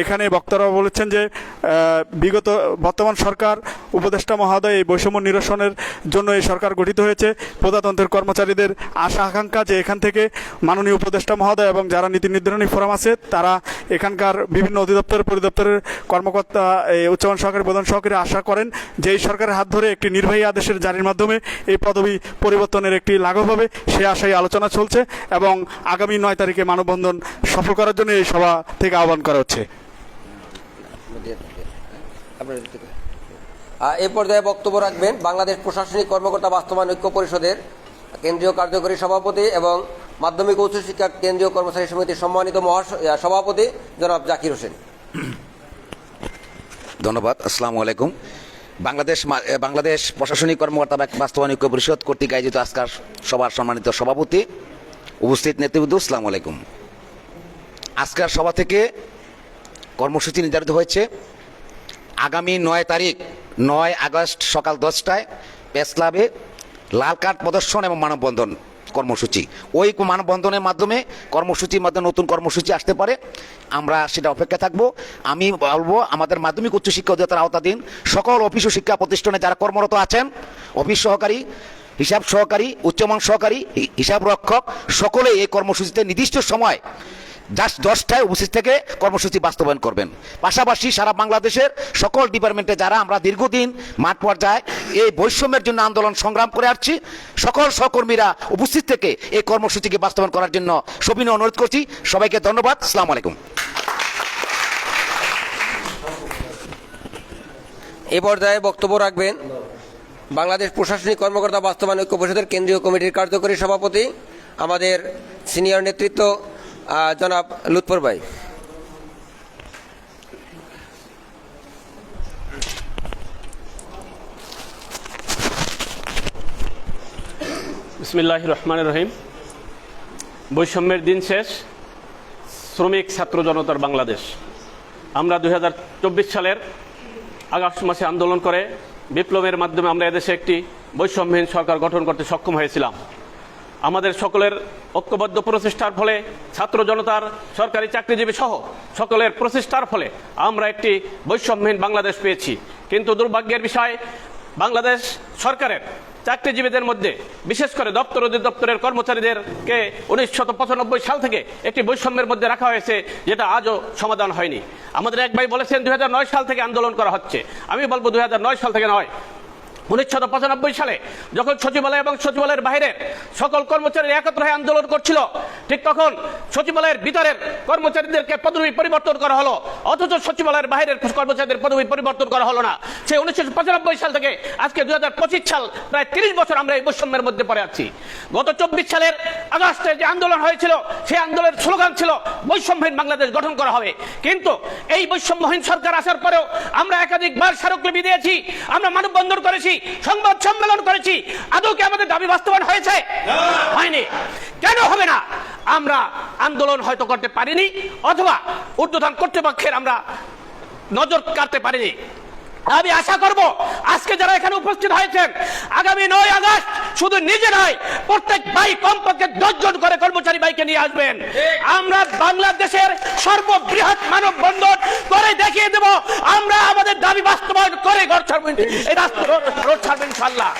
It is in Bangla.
এখানে বক্তারা বলেছেন যে বিগত বর্তমান সরকার, উপদেষ্টা মহোদয় এই বৈষম্য নিরসনের জন্য এই সরকার গঠিত হয়েছে। প্রজাতন্ত্রের কর্মচারীদের আশা আকাঙ্ক্ষা যে এখান থেকে মাননীয় উপদেষ্টা মহোদয় এবং যারা নীতি নির্ধারণী ফোরাম আছে, তারা এখানকার বিভিন্ন অধিদপ্তর পরিদপ্তরের কর্মকর্তা এই উচ্চমান সহকারী, প্রধান সহকারী আশা করেন যে এই সরকারের হাত ধরে একটি নির্বাহী আদেশের জারির মাধ্যমে এই পদবি পরিবর্তনের একটি লাঘব হবে, সে আশায় আলোচনা চলছে এবং আগামী নয় তারিখে মানববন্ধন সফল করার জন্য এই সভা থেকে আহ্বান করা হচ্ছে। আহ, এই পর্যায়ে বক্তব্য রাখবেন বাংলাদেশ প্রশাসনিক কর্মকর্তা বাস্তবায়ন ঐক্য পরিষদের কেন্দ্রীয় কার্যকরী সভাপতি এবং মাধ্যমিক উচ্চশিক্ষা কেন্দ্রীয় কর্মচারী সমিতির সম্মানিত সভাপতি জনাব জাকির হোসেন। ধন্যবাদ আসসালামু আলাইকুম। বাংলাদেশ বাংলাদেশ প্রশাসনিক কর্মকর্তা বাস্তবায়ন ঐক্য পরিষদ কর্তৃক আয়োজিত আজকার সভার সম্মানিত সভাপতি উপস্থিত নেতৃবৃন্দ আসসালামু আলাইকুম। আজকের সভা থেকে কর্মসূচি নির্ধারিত হয়েছে। আগামী নয় তারিখ, নয় আগস্ট সকাল দশটায় প্রেস ক্লাবে লাল কার্ড প্রদর্শন এবং মানববন্ধন কর্মসূচি। ওই মানববন্ধনের মাধ্যমে কর্মসূচির মাধ্যমে নতুন কর্মসূচি আসতে পারে। আমরা সেটা অপেক্ষা থাকব। আমি বলব, আমাদের মাধ্যমিক উচ্চশিক্ষা অধিদপ্তর আওতাধীন সকল অফিস ও শিক্ষা প্রতিষ্ঠানে যারা কর্মরত আছেন, অফিস সহকারী, হিসাব সহকারী, উচ্চমান সহকারী হিসাব রক্ষক, সকলে এই কর্মসূচিতে নির্দিষ্ট সময় জাস্ট দশটায় উপস্থিত থেকে কর্মসূচি বাস্তবায়ন করবেন। পাশাপাশি সারা বাংলাদেশের সকল ডিপার্টমেন্টে যারা আমরা দীর্ঘদিন মাঠ পর্যায়ে এই বৈষম্যের জন্য আন্দোলন সংগ্রাম করে আসছি, সকল সহকর্মীরা উপস্থিত থেকে এই কর্মসূচিকে বাস্তবায়ন করার জন্য সবিনয় অনুরোধ করছি। সবাইকে ধন্যবাদ। আসসালামু আলাইকুম। এই পর্যায়ে বক্তব্য রাখবেন বাংলাদেশ প্রশাসনিক কর্মকর্তা বাস্তবায়ন ঐক্য পরিষদের কেন্দ্রীয় কমিটির কার্যকরী সভাপতি, আমাদের সিনিয়র নেতৃত্ব জনাব লুৎফর ভাই। বিসমিল্লাহ রহমান রহিম। বৈষম্যের দিন শেষ, শ্রমিক ছাত্র জনতার বাংলাদেশ। আমরা দু হাজার চব্বিশ সালের আগস্ট মাসে আন্দোলন করে বিপ্লবের মাধ্যমে আমরা এদেশে একটি বৈষম্যহীন সরকার গঠন করতে সক্ষম হয়েছিলাম। আমাদের সকলের ঐক্যবদ্ধ প্রচেষ্টার ফলে ছাত্র জনতার সরকারি চাকরিজীবী সহ সকলের প্রচেষ্টার ফলে আমরা একটি বৈষম্যহীন বাংলাদেশ পেয়েছি। কিন্তু দুর্ভাগ্যের বিষয়, বাংলাদেশ সরকারের চাকরিজীবীদের মধ্যে, বিশেষ করে দপ্তর অধিদপ্তরের কর্মচারীদেরকে উনিশশো পঁচানব্বই সাল থেকে একটি বৈষম্যের মধ্যে রাখা হয়েছে, যেটা আজও সমাধান হয়নি। আমাদের এক ভাই বলেছেন, দুই হাজার নয় সাল থেকে আন্দোলন করা হচ্ছে। আমি বলব দুই হাজার নয় সাল থেকে নয়। উনিশশো পঁচানব্বই সালে যখন সচিবালয় এবং সচিবালয়ের বাইরের সকল কর্মচারী একত্র হয়ে আন্দোলন করছিল, ঠিক তখন সচিবালয়ের ভিতরের কর্মচারীদেরকে পদবি পরিবর্তন করা হলো। অথচ সচিবালয়ের বাইরের কর্মচারীদের পদবি পরিবর্তন করা হলো না। সেই উনিশশো পঁচানব্বই সাল থেকে আজকে দু হাজার পঁচিশ সাল, প্রায় তিরিশ বছর আমরা এই বৈষম্যের মধ্যে পড়ে আছি। গত চব্বিশ সালের আগস্টে যে আন্দোলন হয়েছিল, সেই আন্দোলনের স্লোগান ছিল, বৈষম্যহীন বাংলাদেশ গঠন করা হবে। কিন্তু এই বৈষম্যহীন সরকার আসার পরেও আমরা একাধিকবার স্মারকলিপি দিয়েছি, আমরা মানববন্ধন করেছি সংবাদ সম্মেলন করেছি। আদৌ কি আমাদের দাবি বাস্তবায়ন হয়েছে? হয়নি। কেন হবে না? আমরা আন্দোলন হয়তো করতে পারিনি অথবা ঊর্ধ্বতন কর্তৃপক্ষের আমরা নজর কাটতে পারিনি। আমি আশা করব আজকে যারা এখানে উপস্থিত হয়েছেন আগামী নয় আগস্ট শুধু নিজে নয় প্রত্যেক ভাই কমপক্ষে দশজন করে কর্মচারী ভাইকে নিয়ে আসবেন। আমরা বাংলাদেশের সর্ববৃহৎ মানব বন্ধন করে দেখিয়ে দেব আমরা আমাদের দাবি বাস্তবায়ন করে ঘর ছাড়বেন রোড ছাড়বেন ইনশাল্লাহ।